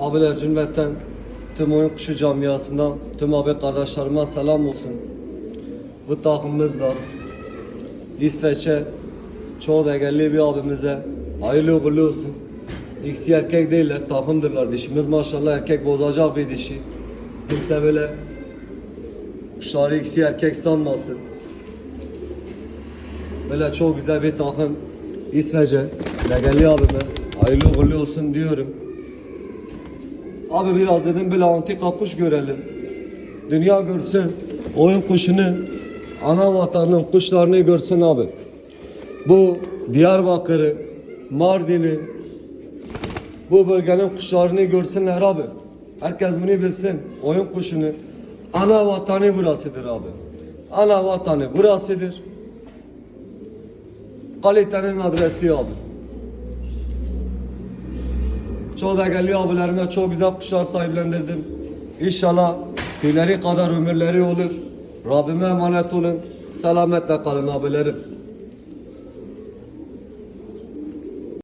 Abiler cümleten tüm oyun kuşu camiasından tüm abi kardeşlerime selam olsun. Bu takımımız da İsveç'e çoğu değerli bir abimize hayırlı uğurlu olsun. İkisi erkek değiller, takımdırlar. Dişimiz maşallah erkek bozacak bir dişi. Kimse böyle kuşları ikisi erkek sanmasın. Böyle çok güzel bir takım İsveç'e değerli abime hayırlı uğurlu olsun diyorum. Abi biraz dedim böyle antika kuş görelim. Dünya görsün. Oyun kuşunu, ana vatanın kuşlarını görsün abi. Bu Diyarbakır'ı, Mardin'i, bu bölgenin kuşlarını görsünler abi. Herkes bunu bilsin. Oyun kuşunu. Ana vatanı burasıdır abi. Ana vatanı burasıdır. Kalitenin adresi abi. Çok değerli abilerime çok güzel kuşlar sahiplendirdim. İnşallah tüyleri kadar ömürleri olur. Rabbime emanet olun. Selametle kalın abilerim.